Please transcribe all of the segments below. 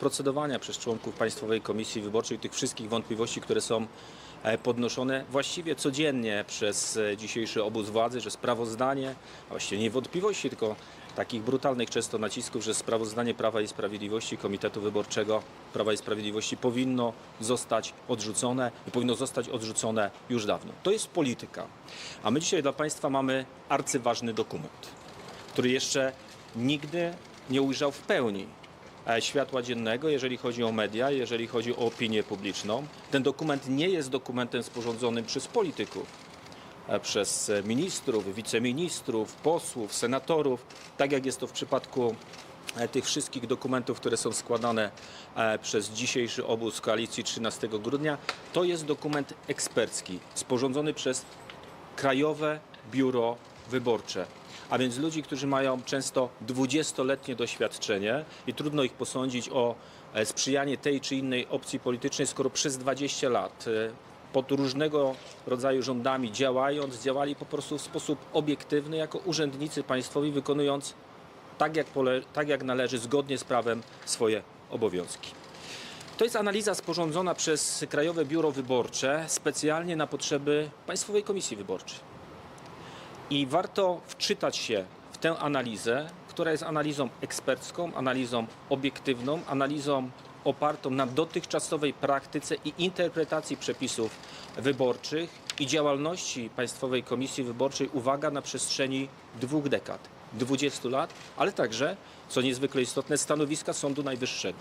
procedowania przez członków Państwowej Komisji Wyborczej tych wszystkich wątpliwości, które są e, podnoszone właściwie codziennie przez e, dzisiejszy obóz władzy, że sprawozdanie, a właściwie nie wątpliwości, tylko takich brutalnych często nacisków, że sprawozdanie Prawa i Sprawiedliwości Komitetu Wyborczego Prawa i Sprawiedliwości powinno zostać odrzucone i powinno zostać odrzucone już dawno. To jest polityka. A my dzisiaj dla Państwa mamy arcyważny dokument, który jeszcze nigdy nie ujrzał w pełni światła dziennego, jeżeli chodzi o media, jeżeli chodzi o opinię publiczną. Ten dokument nie jest dokumentem sporządzonym przez polityków, e, przez e, ministrów, wiceministrów, posłów, senatorów, tak jak jest to w przypadku e, tych wszystkich dokumentów, które są składane e, przez dzisiejszy obóz koalicji 13 grudnia. To jest dokument ekspercki, sporządzony przez Krajowe Biuro Wyborcze. A więc ludzi, którzy mają często 20-letnie doświadczenie i trudno ich posądzić o e, sprzyjanie tej czy innej opcji politycznej, skoro przez 20 lat e, pod różnego rodzaju rządami działając, działali po prostu w sposób obiektywny jako urzędnicy państwowi, wykonując tak jak, pole, tak jak należy, zgodnie z prawem swoje obowiązki. To jest analiza sporządzona przez Krajowe Biuro Wyborcze specjalnie na potrzeby Państwowej Komisji Wyborczej. I warto wczytać się w tę analizę, która jest analizą ekspercką, analizą obiektywną, analizą opartą na dotychczasowej praktyce i interpretacji przepisów wyborczych i działalności Państwowej Komisji Wyborczej, uwaga, na przestrzeni dwóch dekad, 20 lat, ale także, co niezwykle istotne, stanowiska Sądu Najwyższego.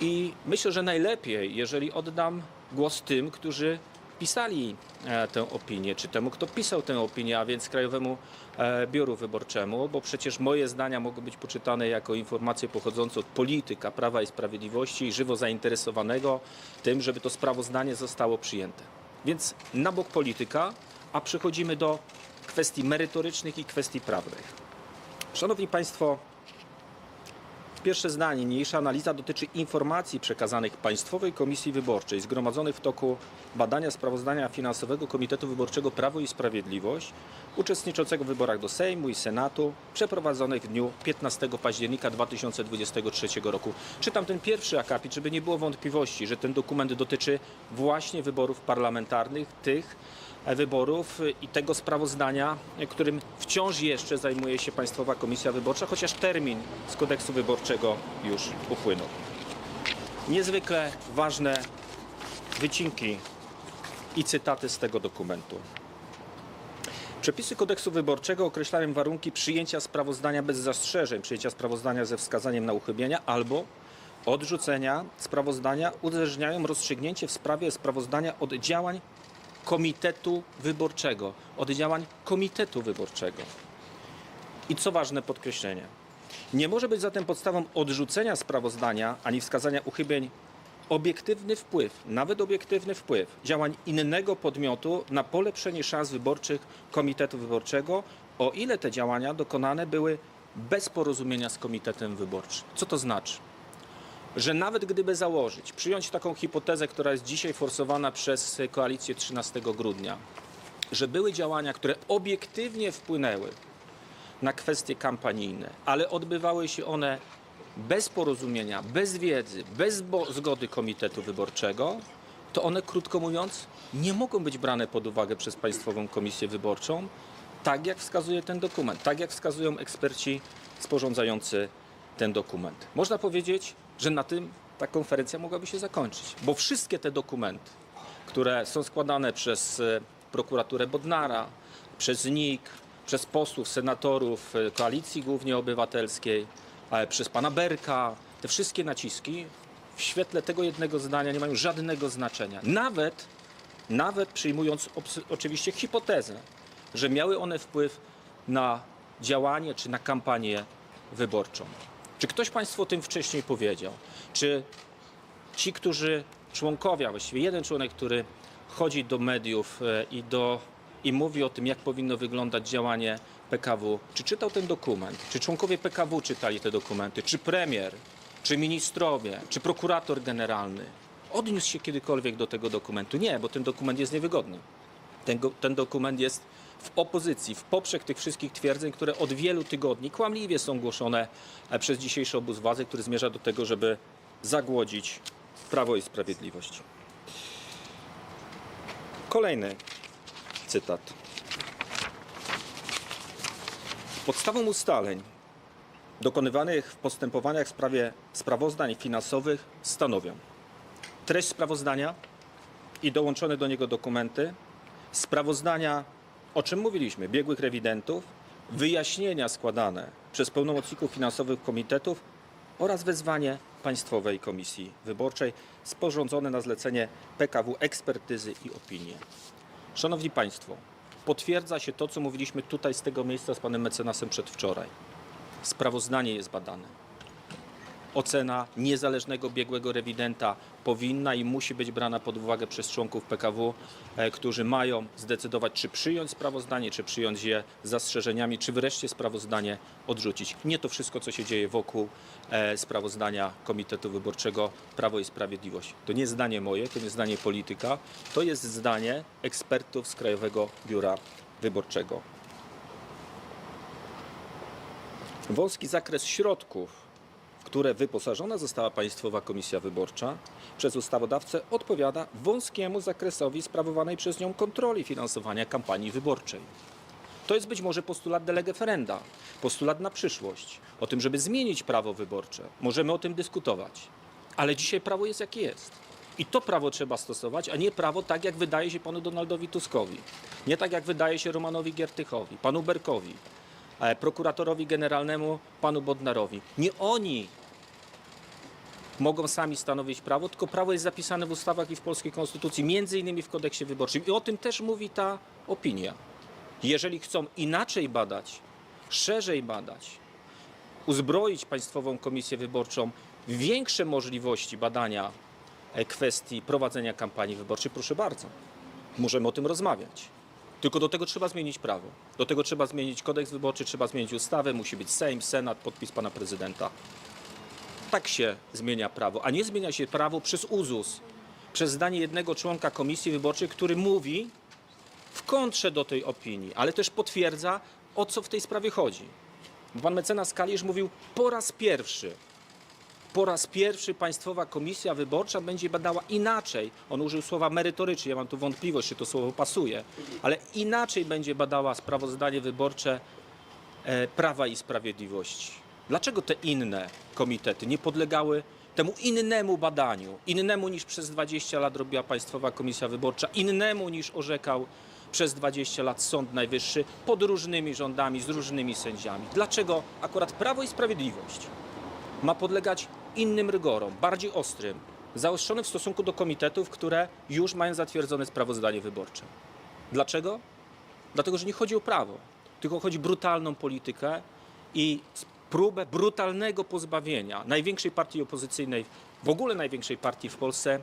I myślę, że najlepiej, jeżeli oddam głos tym, którzy pisali e, tę opinię, czy temu, kto pisał tę opinię, a więc Krajowemu e, Biuru Wyborczemu, bo przecież moje zdania mogą być poczytane jako informacje pochodzące od polityka Prawa i Sprawiedliwości i żywo zainteresowanego tym, żeby to sprawozdanie zostało przyjęte. Więc na bok polityka, a przechodzimy do kwestii merytorycznych i kwestii prawnych. Szanowni Państwo, Pierwsze zdanie. Niniejsza analiza dotyczy informacji przekazanych Państwowej Komisji Wyborczej zgromadzonych w toku badania sprawozdania finansowego Komitetu Wyborczego Prawo i Sprawiedliwość uczestniczącego w wyborach do Sejmu i Senatu przeprowadzonych w dniu 15 października 2023 roku. Czytam ten pierwszy akapit, żeby nie było wątpliwości, że ten dokument dotyczy właśnie wyborów parlamentarnych, tych wyborów i tego sprawozdania, którym wciąż jeszcze zajmuje się Państwowa Komisja Wyborcza, chociaż termin z kodeksu wyborczego już upłynął. Niezwykle ważne wycinki i cytaty z tego dokumentu. Przepisy kodeksu wyborczego określają warunki przyjęcia sprawozdania bez zastrzeżeń, przyjęcia sprawozdania ze wskazaniem na uchybienia albo odrzucenia sprawozdania, uzależniają rozstrzygnięcie w sprawie sprawozdania od działań Komitetu Wyborczego, od działań Komitetu Wyborczego. I co ważne podkreślenie, nie może być zatem podstawą odrzucenia sprawozdania ani wskazania uchybień obiektywny wpływ, nawet obiektywny wpływ działań innego podmiotu na polepszenie szans wyborczych Komitetu Wyborczego, o ile te działania dokonane były bez porozumienia z Komitetem Wyborczym. Co to znaczy? Że nawet gdyby założyć, przyjąć taką hipotezę, która jest dzisiaj forsowana przez koalicję 13 grudnia, że były działania, które obiektywnie wpłynęły na kwestie kampanijne, ale odbywały się one bez porozumienia, bez wiedzy, bez zgody Komitetu Wyborczego, to one, krótko mówiąc, nie mogą być brane pod uwagę przez Państwową Komisję Wyborczą, tak jak wskazuje ten dokument, tak jak wskazują eksperci sporządzający ten dokument. Można powiedzieć, że na tym ta konferencja mogłaby się zakończyć, bo wszystkie te dokumenty, które są składane przez e, prokuraturę Bodnara, przez NIK, przez posłów, senatorów e, koalicji głównie obywatelskiej, e, przez pana Berka, te wszystkie naciski w świetle tego jednego zdania nie mają żadnego znaczenia. Nawet, nawet przyjmując oczywiście hipotezę, że miały one wpływ na działanie czy na kampanię wyborczą. Czy ktoś Państwu o tym wcześniej powiedział? Czy ci, którzy członkowie, właściwie jeden członek, który chodzi do mediów e, i, do, i mówi o tym, jak powinno wyglądać działanie PKW, czy czytał ten dokument? Czy członkowie PKW czytali te dokumenty? Czy premier? Czy ministrowie? Czy prokurator generalny? Odniósł się kiedykolwiek do tego dokumentu? Nie, bo ten dokument jest niewygodny. Ten, ten dokument jest w opozycji, w poprzek tych wszystkich twierdzeń, które od wielu tygodni kłamliwie są głoszone e, przez dzisiejszy obóz władzy, który zmierza do tego, żeby zagłodzić Prawo i Sprawiedliwość. Kolejny cytat. Podstawą ustaleń dokonywanych w postępowaniach w sprawie sprawozdań finansowych stanowią treść sprawozdania i dołączone do niego dokumenty, sprawozdania, o czym mówiliśmy, biegłych rewidentów, wyjaśnienia składane przez pełnomocników finansowych komitetów oraz wezwanie Państwowej Komisji Wyborczej sporządzone na zlecenie PKW ekspertyzy i opinie. Szanowni Państwo, potwierdza się to, co mówiliśmy tutaj z tego miejsca z panem mecenasem przedwczoraj. Sprawozdanie jest badane. Ocena niezależnego biegłego rewidenta powinna i musi być brana pod uwagę przez członków PKW, e, którzy mają zdecydować, czy przyjąć sprawozdanie, czy przyjąć je z zastrzeżeniami, czy wreszcie sprawozdanie odrzucić. Nie to wszystko, co się dzieje wokół e, sprawozdania Komitetu Wyborczego Prawo i Sprawiedliwość. To nie zdanie moje, to nie zdanie polityka, to jest zdanie ekspertów z Krajowego Biura Wyborczego. Wąski zakres środków, które wyposażona została Państwowa Komisja Wyborcza przez ustawodawcę odpowiada wąskiemu zakresowi sprawowanej przez nią kontroli finansowania kampanii wyborczej. To jest być może postulat de postulat na przyszłość, o tym, żeby zmienić prawo wyborcze. Możemy o tym dyskutować, ale dzisiaj prawo jest jakie jest. I to prawo trzeba stosować, a nie prawo tak, jak wydaje się panu Donaldowi Tuskowi. Nie tak, jak wydaje się Romanowi Giertychowi, panu Berkowi, prokuratorowi generalnemu, panu Bodnarowi. Nie oni mogą sami stanowić prawo, tylko prawo jest zapisane w ustawach i w polskiej konstytucji, między innymi w kodeksie wyborczym. I o tym też mówi ta opinia. Jeżeli chcą inaczej badać, szerzej badać, uzbroić Państwową Komisję Wyborczą w większe możliwości badania e, kwestii prowadzenia kampanii wyborczej, proszę bardzo. Możemy o tym rozmawiać. Tylko do tego trzeba zmienić prawo. Do tego trzeba zmienić kodeks wyborczy, trzeba zmienić ustawę, musi być Sejm, Senat, podpis pana prezydenta. Tak się zmienia prawo, a nie zmienia się prawo przez uzus, przez zdanie jednego członka komisji wyborczej, który mówi w kontrze do tej opinii, ale też potwierdza, o co w tej sprawie chodzi. Bo Pan mecenas Kalisz mówił po raz pierwszy, po raz pierwszy Państwowa Komisja Wyborcza będzie badała inaczej. On użył słowa merytorycznie, ja mam tu wątpliwość, czy to słowo pasuje, ale inaczej będzie badała sprawozdanie wyborcze e, Prawa i Sprawiedliwości. Dlaczego te inne komitety nie podlegały temu innemu badaniu, innemu niż przez 20 lat robiła Państwowa Komisja Wyborcza, innemu niż orzekał przez 20 lat Sąd Najwyższy pod różnymi rządami, z różnymi sędziami? Dlaczego akurat Prawo i Sprawiedliwość ma podlegać innym rygorom, bardziej ostrym, zaostrzonym w stosunku do komitetów, które już mają zatwierdzone sprawozdanie wyborcze? Dlaczego? Dlatego, że nie chodzi o prawo, tylko chodzi o brutalną politykę i próbę brutalnego pozbawienia największej partii opozycyjnej, w ogóle największej partii w Polsce,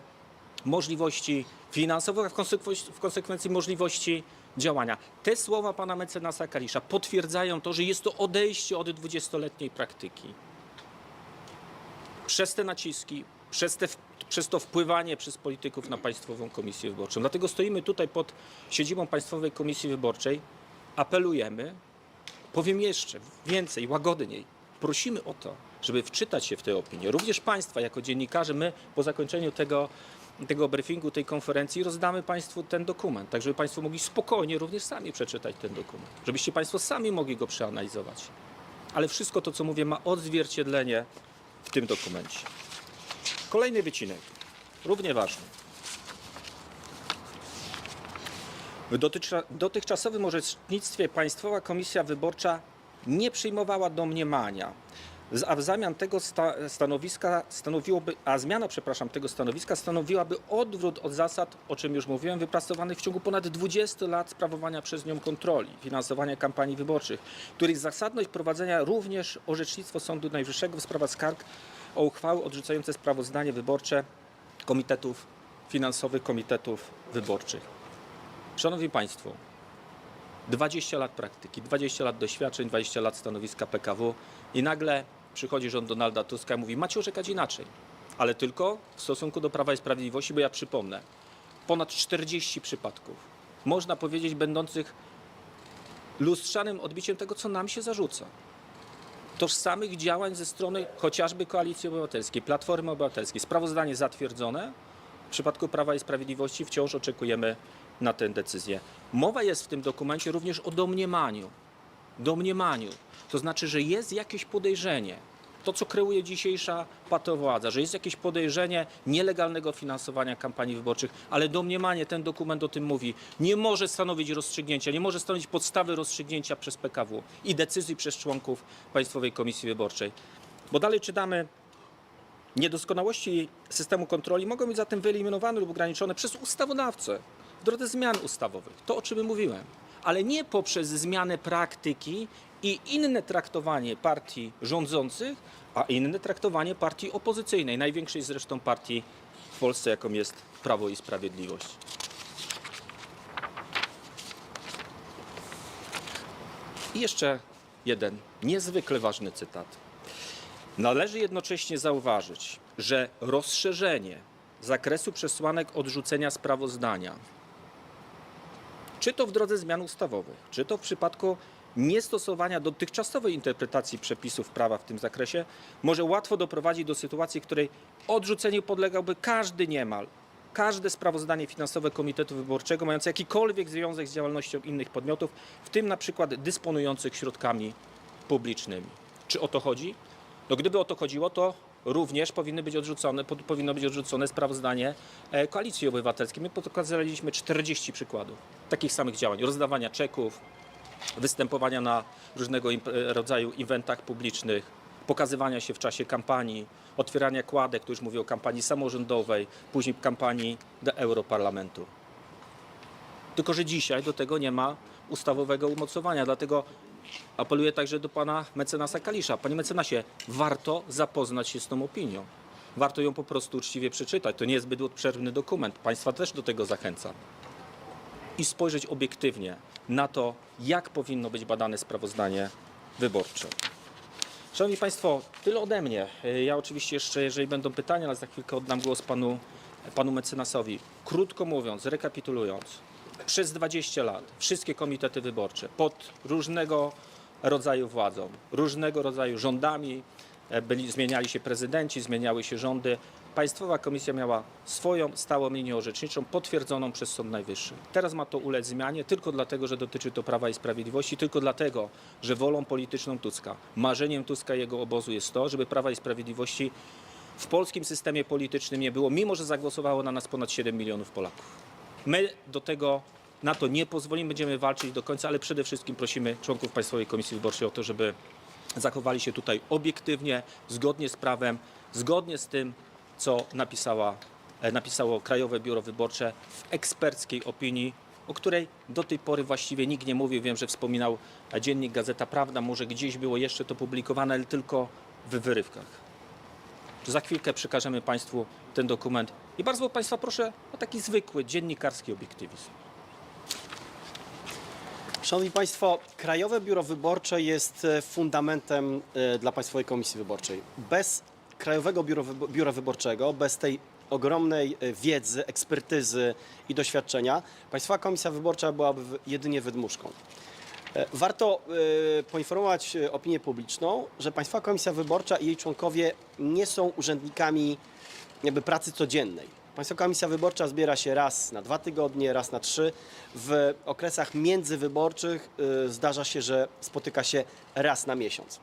możliwości finansowych, a w konsekwencji, w konsekwencji możliwości działania. Te słowa pana mecenasa Kalisza potwierdzają to, że jest to odejście od dwudziestoletniej praktyki. Przez te naciski, przez, te, przez to wpływanie przez polityków na Państwową Komisję Wyborczą. Dlatego stoimy tutaj pod siedzibą Państwowej Komisji Wyborczej, apelujemy, powiem jeszcze więcej, łagodniej. Prosimy o to, żeby wczytać się w te opinie. Również Państwa, jako dziennikarze, my po zakończeniu tego, tego briefingu, tej konferencji rozdamy Państwu ten dokument, tak żeby Państwo mogli spokojnie również sami przeczytać ten dokument, żebyście Państwo sami mogli go przeanalizować. Ale wszystko to, co mówię, ma odzwierciedlenie w tym dokumencie. Kolejny wycinek, równie ważny. W dotychcza- dotychczasowym orzecznictwie Państwowa Komisja Wyborcza nie przyjmowała do mniemania, z- a w zamian tego sta- stanowiska stanowiłoby, a zmiana, przepraszam, tego stanowiska stanowiłaby odwrót od zasad, o czym już mówiłem, wypracowanych w ciągu ponad 20 lat sprawowania przez nią kontroli, finansowania kampanii wyborczych, których zasadność prowadzenia również orzecznictwo Sądu Najwyższego w sprawach skarg o uchwały odrzucające sprawozdanie wyborcze komitetów finansowych, komitetów wyborczych. Szanowni Państwo, 20 lat praktyki, 20 lat doświadczeń, 20 lat stanowiska PKW i nagle przychodzi rząd Donalda Tuska i mówi, macie orzekać inaczej, ale tylko w stosunku do Prawa i Sprawiedliwości, bo ja przypomnę, ponad 40 przypadków, można powiedzieć, będących lustrzanym odbiciem tego, co nam się zarzuca. Tożsamych działań ze strony chociażby Koalicji Obywatelskiej, Platformy Obywatelskiej. Sprawozdanie zatwierdzone. W przypadku Prawa i Sprawiedliwości wciąż oczekujemy na tę decyzję. Mowa jest w tym dokumencie również o domniemaniu. Domniemaniu. To znaczy, że jest jakieś podejrzenie, to co kreuje dzisiejsza patowładza, że jest jakieś podejrzenie nielegalnego finansowania kampanii wyborczych, ale domniemanie, ten dokument o tym mówi, nie może stanowić rozstrzygnięcia, nie może stanowić podstawy rozstrzygnięcia przez PKW i decyzji przez członków Państwowej Komisji Wyborczej. Bo dalej czytamy, Niedoskonałości systemu kontroli mogą być zatem wyeliminowane lub ograniczone przez ustawodawcę w drodze zmian ustawowych. To, o czym mówiłem. Ale nie poprzez zmianę praktyki i inne traktowanie partii rządzących, a inne traktowanie partii opozycyjnej, największej zresztą partii w Polsce, jaką jest Prawo i Sprawiedliwość. I jeszcze jeden niezwykle ważny cytat. Należy jednocześnie zauważyć, że rozszerzenie zakresu przesłanek odrzucenia sprawozdania, czy to w drodze zmian ustawowych, czy to w przypadku niestosowania dotychczasowej interpretacji przepisów prawa w tym zakresie, może łatwo doprowadzić do sytuacji, w której odrzuceniu podlegałby każdy niemal, każde sprawozdanie finansowe Komitetu Wyborczego mające jakikolwiek związek z działalnością innych podmiotów, w tym na przykład dysponujących środkami publicznymi. Czy o to chodzi? No gdyby o to chodziło, to również powinny być odrzucone, po- powinno być odrzucone sprawozdanie e, Koalicji Obywatelskiej. My pokazaliśmy 40 przykładów takich samych działań, rozdawania czeków, występowania na różnego e, rodzaju eventach publicznych, pokazywania się w czasie kampanii, otwierania kładek, tu już mówię o kampanii samorządowej, później kampanii do Europarlamentu. Tylko, że dzisiaj do tego nie ma ustawowego umocowania, dlatego apeluję także do pana mecenasa Kalisza. Panie mecenasie, warto zapoznać się z tą opinią. Warto ją po prostu uczciwie przeczytać. To nie jest zbyt obszerny dokument. Państwa też do tego zachęcam. I spojrzeć obiektywnie na to, jak powinno być badane sprawozdanie wyborcze. Szanowni Państwo, tyle ode mnie. Ja oczywiście jeszcze, jeżeli będą pytania, ale za chwilkę oddam głos panu, panu mecenasowi. Krótko mówiąc, rekapitulując, przez 20 lat wszystkie komitety wyborcze pod różnego rodzaju władzą, różnego rodzaju rządami, e, byli, zmieniali się prezydenci, zmieniały się rządy. Państwowa Komisja miała swoją stałą linię orzeczniczą potwierdzoną przez Sąd Najwyższy. Teraz ma to ulec zmianie tylko dlatego, że dotyczy to Prawa i Sprawiedliwości, tylko dlatego, że wolą polityczną Tuska, marzeniem Tuska i jego obozu jest to, żeby Prawa i Sprawiedliwości w polskim systemie politycznym nie było, mimo że zagłosowało na nas ponad 7 milionów Polaków. My do tego, na to nie pozwolimy, będziemy walczyć do końca, ale przede wszystkim prosimy członków Państwowej Komisji Wyborczej o to, żeby zachowali się tutaj obiektywnie, zgodnie z prawem, zgodnie z tym, co napisała, e, napisało Krajowe Biuro Wyborcze w eksperckiej opinii, o której do tej pory właściwie nikt nie mówił. Wiem, że wspominał dziennik Gazeta Prawda, może gdzieś było jeszcze to publikowane, ale tylko w wyrywkach. Za chwilkę przekażemy Państwu ten dokument i bardzo Państwa proszę o taki zwykły dziennikarski obiektywizm. Szanowni Państwo, Krajowe Biuro Wyborcze jest e, fundamentem e, dla Państwowej Komisji Wyborczej. Bez Krajowego Biura Wyborczego, bez tej ogromnej e, wiedzy, ekspertyzy i doświadczenia, Państwowa Komisja Wyborcza byłaby jedynie wydmuszką. Warto poinformować opinię publiczną, że Państwowa Komisja Wyborcza i jej członkowie nie są urzędnikami jakby pracy codziennej. Państwowa Komisja Wyborcza zbiera się raz na dwa tygodnie, raz na trzy. W okresach międzywyborczych y, zdarza się, że spotyka się raz na miesiąc.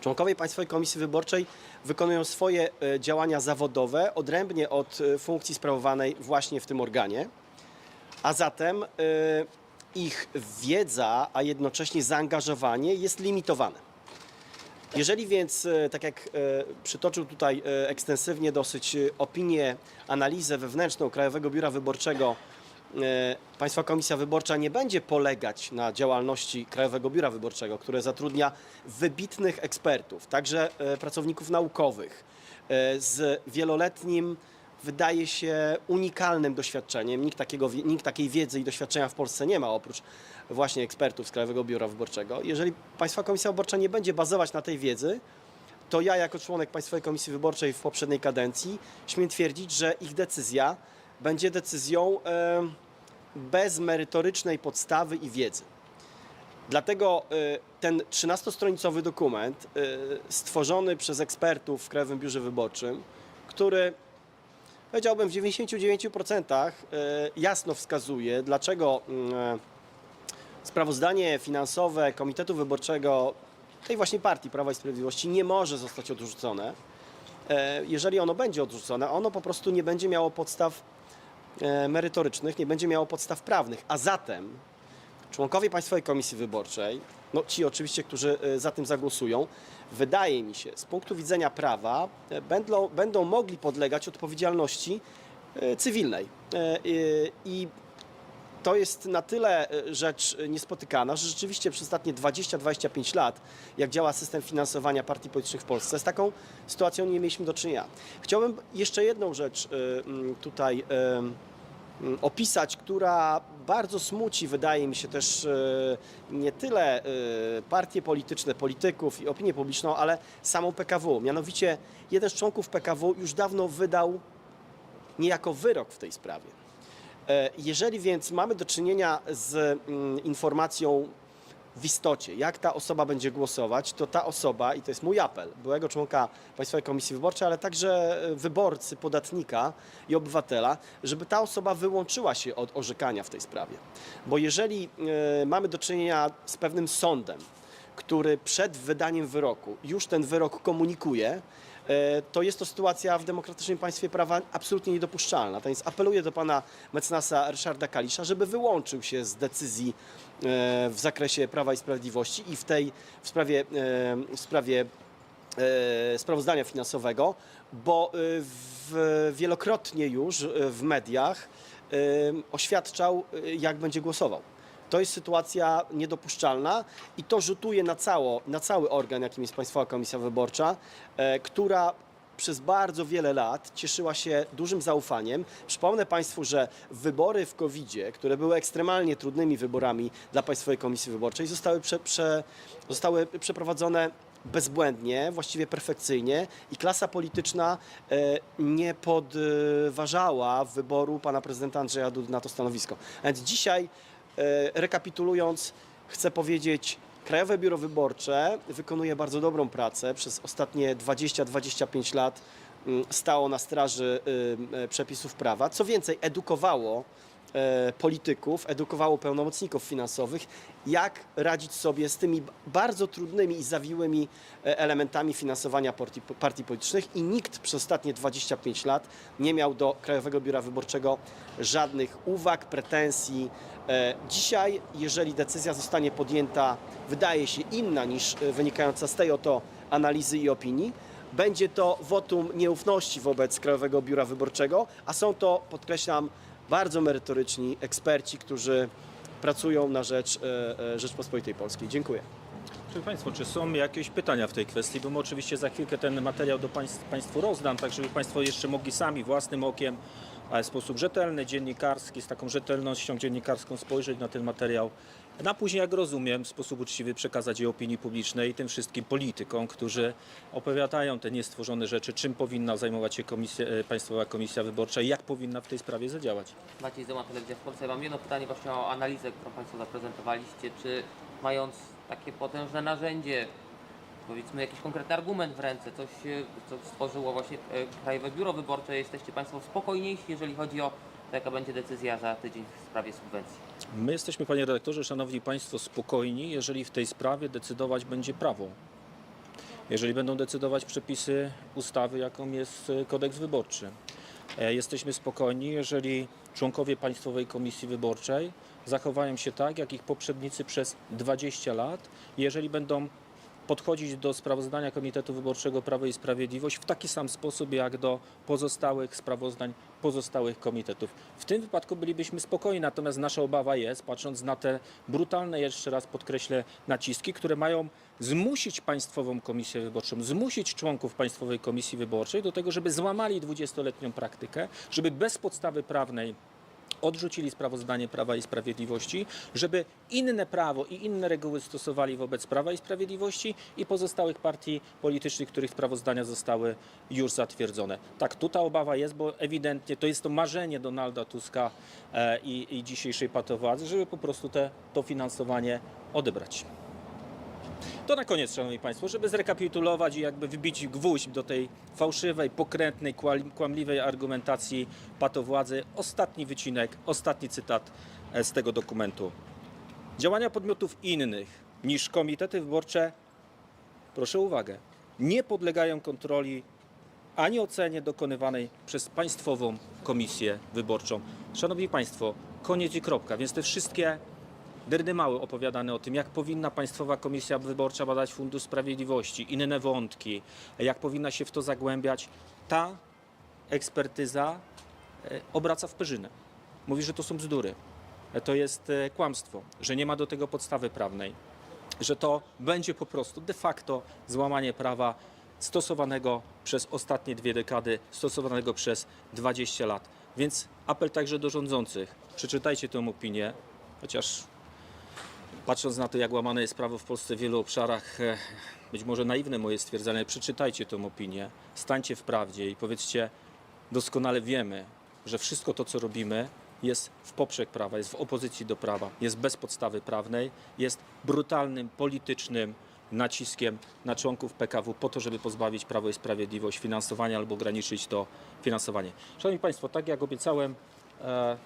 Członkowie Państwowej Komisji Wyborczej wykonują swoje y, działania zawodowe odrębnie od y, funkcji sprawowanej właśnie w tym organie, a zatem ich wiedza, a jednocześnie zaangażowanie jest limitowane. Jeżeli więc, e, tak jak e, przytoczył tutaj e, ekstensywnie dosyć opinię, analizę wewnętrzną Krajowego Biura Wyborczego, Państwa Komisja Wyborcza nie będzie polegać na działalności Krajowego Biura Wyborczego, które zatrudnia wybitnych ekspertów, także pracowników naukowych z wieloletnim wydaje się unikalnym doświadczeniem. Nikt, takiego, nikt takiej wiedzy i doświadczenia w Polsce nie ma, oprócz właśnie ekspertów z Krajowego Biura Wyborczego. Jeżeli Państwa Komisja Wyborcza nie będzie bazować na tej wiedzy, to ja jako członek Państwowej Komisji Wyborczej w poprzedniej kadencji śmiem twierdzić, że ich decyzja będzie decyzją bez merytorycznej podstawy i wiedzy. Dlatego y, ten 13-stronicowy dokument y, stworzony przez ekspertów w Krajowym Biurze Wyborczym, który powiedziałbym w 99% y, jasno wskazuje, dlaczego y, sprawozdanie finansowe Komitetu Wyborczego tej właśnie partii Prawa i Sprawiedliwości nie może zostać odrzucone. E, Jeżeli ono będzie odrzucone, ono po prostu nie będzie miało podstaw e, merytorycznych, nie będzie miało podstaw prawnych, a zatem członkowie Państwowej Komisji Wyborczej, no ci oczywiście, którzy e, za tym zagłosują, wydaje mi się, z punktu widzenia prawa, e, będą, będą mogli podlegać odpowiedzialności e, cywilnej. E, i- to jest na tyle rzecz niespotykana, że rzeczywiście przez ostatnie 20-25 lat, jak działa system finansowania partii politycznych w Polsce, z taką sytuacją nie mieliśmy do czynienia. Chciałbym jeszcze jedną rzecz tutaj opisać, która bardzo smuci, wydaje mi się też e, nie tyle e, partie polityczne, polityków i opinię publiczną, ale samą PKW. Mianowicie jeden z członków PKW już dawno wydał niejako wyrok w tej sprawie. E, Jeżeli więc mamy do czynienia z mm, informacją w istocie, jak ta osoba będzie głosować, to ta osoba, i to jest mój apel, byłego członka Państwowej Komisji Wyborczej, ale także e, wyborcy, podatnika i obywatela, żeby ta osoba wyłączyła się od orzekania w tej sprawie. Bo jeżeli e, mamy do czynienia z pewnym sądem, który przed wydaniem wyroku już ten wyrok komunikuje, e, to jest to sytuacja w demokratycznym państwie prawa absolutnie niedopuszczalna. Więc apeluję do pana mecenasa Ryszarda Kalisza, żeby wyłączył się z decyzji w zakresie Prawa i Sprawiedliwości i w tej w sprawie, e, w sprawie e, sprawozdania finansowego, bo e, w, wielokrotnie już e, w mediach e, oświadczał, e, jak będzie głosował. To jest sytuacja niedopuszczalna i to rzutuje na, cało, na cały organ, jakim jest Państwowa Komisja Wyborcza, e, która przez bardzo wiele lat cieszyła się dużym zaufaniem. Przypomnę Państwu, że wybory w COVID-zie, które były ekstremalnie trudnymi wyborami dla Państwowej Komisji Wyborczej, zostały, prze, prze, zostały przeprowadzone bezbłędnie, właściwie perfekcyjnie i klasa polityczna e, nie podważała wyboru pana prezydenta Andrzeja Dudy na to stanowisko. A więc dzisiaj, e, rekapitulując, chcę powiedzieć, Krajowe Biuro Wyborcze wykonuje bardzo dobrą pracę. Przez ostatnie 20-25 lat mm, stało na straży y, y, przepisów prawa. Co więcej, edukowało polityków, edukowało pełnomocników finansowych, jak radzić sobie z tymi bardzo trudnymi i zawiłymi e, elementami finansowania partii, partii politycznych i nikt przez ostatnie 25 lat nie miał do Krajowego Biura Wyborczego żadnych uwag, pretensji. E, Dzisiaj, jeżeli decyzja zostanie podjęta, wydaje się inna niż e, wynikająca z tej oto analizy i opinii, będzie to wotum nieufności wobec Krajowego Biura Wyborczego, a są to, podkreślam, bardzo merytoryczni eksperci, którzy pracują na rzecz e, e, Rzeczpospolitej Polskiej. Dziękuję. Szanowni Państwo, czy są jakieś pytania w tej kwestii? Bo my oczywiście za chwilkę ten materiał do państw, Państwu rozdam, tak żeby Państwo jeszcze mogli sami własnym okiem, ale w sposób rzetelny, dziennikarski, z taką rzetelnością dziennikarską spojrzeć na ten materiał. Na później, jak rozumiem, w sposób uczciwy przekazać je opinii publicznej i tym wszystkim politykom, którzy opowiadają te niestworzone rzeczy, czym powinna zajmować się komisja, e, Państwowa Komisja Wyborcza i jak powinna w tej sprawie zadziałać. Maciej Zoma, Telewizja w Polsce. Mam jedno pytanie właśnie o analizę, którą Państwo zaprezentowaliście. Czy mając takie potężne narzędzie, powiedzmy jakiś konkretny argument w ręce, coś, e, co stworzyło właśnie e, Krajowe Biuro Wyborcze, jesteście Państwo spokojniejsi, jeżeli chodzi o to, jaka będzie decyzja za tydzień w sprawie subwencji? My jesteśmy, panie redaktorze, szanowni państwo, spokojni, jeżeli w tej sprawie decydować będzie prawo. Jeżeli będą decydować przepisy ustawy, jaką jest e, kodeks wyborczy. E, Jesteśmy spokojni, jeżeli członkowie Państwowej Komisji Wyborczej zachowają się tak, jak ich poprzednicy przez 20 lat, jeżeli będą podchodzić do sprawozdania Komitetu Wyborczego Prawo i Sprawiedliwość w taki sam sposób jak do pozostałych sprawozdań pozostałych komitetów. W tym wypadku bylibyśmy spokojni, natomiast nasza obawa jest, patrząc na te brutalne, jeszcze raz podkreślę, naciski, które mają zmusić Państwową Komisję Wyborczą, zmusić członków Państwowej Komisji Wyborczej do tego, żeby złamali 20-letnią praktykę, żeby bez podstawy prawnej odrzucili sprawozdanie Prawa i Sprawiedliwości, żeby inne prawo i inne reguły stosowali wobec Prawa i Sprawiedliwości i pozostałych partii politycznych, których sprawozdania zostały już zatwierdzone. Tak, tu ta obawa jest, bo ewidentnie to jest to marzenie Donalda Tuska e, i, i dzisiejszej patowładzy, żeby po prostu te, to finansowanie odebrać. To na koniec, Szanowni Państwo, żeby zrekapitulować i jakby wybić gwóźdź do tej fałszywej, pokrętnej, kłam- kłamliwej argumentacji patowładzy. Ostatni wycinek, ostatni cytat e, z tego dokumentu. Działania podmiotów innych niż komitety wyborcze, proszę uwagę, nie podlegają kontroli ani ocenie dokonywanej przez Państwową Komisję Wyborczą. Szanowni Państwo, koniec i kropka, więc te wszystkie Dyrdymały opowiadane o tym, jak powinna Państwowa Komisja Wyborcza badać Fundusz Sprawiedliwości, inne wątki, jak powinna się w to zagłębiać. Ta ekspertyza e, obraca w perzynę. Mówi, że to są bzdury, e, to jest e, kłamstwo, że nie ma do tego podstawy prawnej, że to będzie po prostu de facto złamanie prawa stosowanego przez ostatnie dwie dekady, stosowanego przez 20 lat. Więc apel także do rządzących. Przeczytajcie tę opinię, chociaż Patrząc na to, jak łamane jest prawo w Polsce w wielu obszarach, e, być może naiwne moje stwierdzenie, przeczytajcie tę opinię, stańcie w prawdzie i powiedzcie, doskonale wiemy, że wszystko to, co robimy, jest w poprzek prawa, jest w opozycji do prawa, jest bez podstawy prawnej, jest brutalnym politycznym naciskiem na członków PKW po to, żeby pozbawić Prawo i Sprawiedliwość finansowania albo ograniczyć to finansowanie. Szanowni Państwo, tak jak obiecałem, e,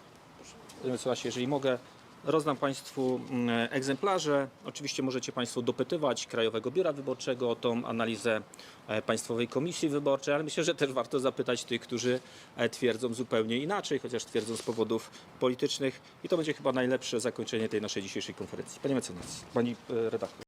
jeżeli mogę, rozdam Państwu mm, egzemplarze. Oczywiście możecie Państwo dopytywać Krajowego Biura Wyborczego o tą analizę e, Państwowej Komisji Wyborczej, ale myślę, że też warto zapytać tych, którzy e, twierdzą zupełnie inaczej, chociaż twierdzą z powodów politycznych i to będzie chyba najlepsze zakończenie tej naszej dzisiejszej konferencji. Panie mecenas, Pani e, redaktor.